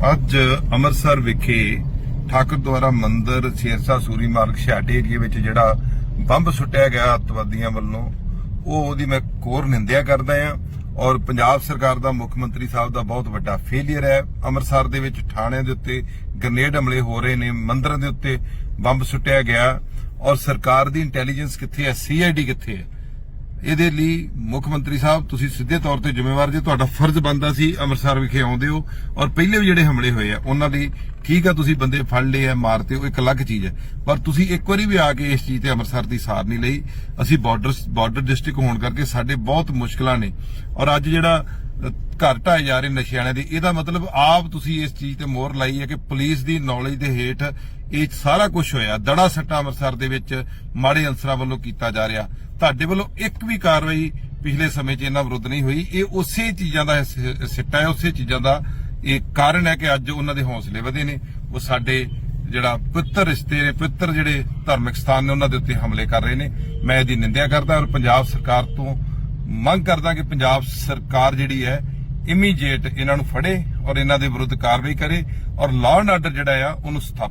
ਅੱਜ ਅੰਮ੍ਰਿਤਸਰ ਵਿਖੇ ਠਾਕੁਰ ਦੁਆਰਾ ਮੰਦਿਰ ਸ਼ੇਰਸ਼ਾਹ ਸੂਰੀ ਮਾਰਗ ਛਾਟੇ ਏਰੀਏ ਵਿੱਚ ਜਿਹੜਾ ਬੰਬ ਸੁੱਟਿਆ ਗਿਆ ਅੱਤਵਾਦੀਆਂ ਵੱਲੋਂ, ਉਹ ਉਹਦੀ ਮੈਂ ਕੋਰ ਨਿੰਦਿਆ ਕਰਦਾ ਆ ਔਰ ਪੰਜਾਬ ਸਰਕਾਰ ਦਾ ਮੁੱਖ ਮੰਤਰੀ ਸਾਹਿਬ ਦਾ ਬਹੁਤ ਵੱਡਾ ਫੇਲਿਅਰ ਹੈ। ਅੰਮ੍ਰਿਤਸਰ ਦੇ ਵਿੱਚ ਥਾਣਿਆਂ ਦੇ ਉੱਤੇ ਗ੍ਰਨੇਡ ਹਮਲੇ ਹੋ ਰਹੇ ਨੇ, ਮੰਦਿਰਾਂ ਦੇ ਉੱਤੇ ਬੰਬ ਸੁੱਟਿਆ ਗਿਆ ਔਰ ਸਰਕਾਰ ਦੀ ਇੰਟੈਲੀਜੈਂਸ ਕਿੱਥੇ ਹੈ? ਸੀਆਈਡੀ ਕਿੱਥੇ ਹੈ? ਇਹਦੇ ਲਈ ਮੁੱਖ ਮੰਤਰੀ ਸਾਹਿਬ, ਤੁਸੀਂ ਸਿੱਧੇ ਤੌਰ ਤੇ ਜ਼ਿੰਮੇਵਾਰ ਜੇ ਤੁਹਾਡਾ ਫਰਜ਼ ਬਣਦਾ ਸੀ ਅੰਮ੍ਰਿਤਸਰ ਵਿਖੇ ਆਉਂਦੇ ਹੋ ਔਰ ਪਹਿਲੇ ਵੀ ਜਿਹੜੇ ਹਮਲੇ ਹੋਏ ਆ, ਉਹਨਾਂ ਲਈ ਠੀਕ ਆ, ਤੁਸੀਂ ਬੰਦੇ ਫੜ ਲਏ ਆ, ਮਾਰਤੇ ਉਹ ਇੱਕ ਅਲੱਗ ਚੀਜ਼ ਹੈ ਪਰ ਤੁਸੀਂ ਇੱਕ ਵਾਰੀ ਵੀ ਆ ਕੇ ਇਸ ਚੀਜ਼ ਤੇ ਅੰਮ੍ਰਿਤਸਰ ਦੀ ਸਾਰ ਨਹੀਂ ਲਈ। ਅਸੀਂ ਬਾਰਡਰ ਬਾਰਡਰ ਡਿਸਟ੍ਰਿਕਟ ਹੋਣ ਕਰਕੇ ਸਾਡੇ ਬਹੁਤ ਮੁਸ਼ਕਲਾਂ ਨੇ। ਔਰ ਅੱਜ ਜਿਹੜਾ ਘਰ ਢਾਏ ਜਾ ਰਹੇ ਨਸ਼ਿਆਣੇ ਦੇ, ਇਹਦਾ ਮਤਲਬ ਆਪ ਤੁਸੀਂ ਇਸ ਚੀਜ਼ ਤੇ ਮੋਹਰ ਲਾਈ ਹੈ ਕਿ ਪੁਲਿਸ ਦੀ ਨੌਲੇਜ ਦੇ ਹੇਠ ਇਹ ਸਾਰਾ ਕੁਝ ਹੋਇਆ। ਦੜਾ ਸੱਟਾ ਅੰਮ੍ਰਿਤਸਰ ਦੇ ਵਿੱਚ ਮਾੜੇ ਅੰਸਰਾਂ ਵੱਲੋਂ ਕੀਤਾ ਜਾ ਰਿਹਾ। ਤੁਹਾਡੇ ਵੱਲੋਂ ਇੱਕ ਵੀ ਕਾਰਵਾਈ ਪਿਛਲੇ ਸਮੇਂ 'ਚ ਇਹਨਾਂ ਵਿਰੁੱਧ ਨਹੀਂ ਹੋਈ। ਇਹ ਉਸੇ ਚੀਜ਼ਾਂ ਦਾ ਸਿੱਟਾ ਹੈ, ਉਸੇ ਚੀਜ਼ਾਂ ਦਾ ਇਹ ਕਾਰਨ ਹੈ ਕਿ ਅੱਜ ਉਹਨਾਂ ਦੇ ਹੌਸਲੇ ਵਧੇ ਨੇ। ਉਹ ਸਾਡੇ ਜਿਹੜਾ ਪਵਿੱਤਰ ਰਿਸ਼ਤੇ ਨੇ ਪਵਿੱਤਰ ਜਿਹੜੇ ਧਾਰਮਿਕ ਸਥਾਨ ਨੇ, ਉਹਨਾਂ ਦੇ ਉੱਤੇ ਹਮਲੇ ਕਰ ਰਹੇ ਨੇ। ਮੈਂ ਇਹਦੀ ਨਿੰਦਿਆ ਕਰਦਾ ਔਰ ਪੰਜਾਬ ਸਰਕਾਰ ਤੋਂ ਮੰਗ ਕਰਦਾ ਕਿ ਪੰਜਾਬ ਸਰਕਾਰ ਜਿਹੜੀ ਹੈ ਇਮੀਡੀਏਟ ਇਹਨਾਂ ਨੂੰ ਫੜੇ ਔਰ ਇਹਨਾਂ ਦੇ ਵਿਰੁੱਧ ਕਾਰਵਾਈ ਕਰੇ ਔਰ ਲਾਅ ਐਂਡ ਆਰਡਰ ਜਿਹੜਾ ਆ, ਉਹਨੂੰ ਸਥਾਪਿਤ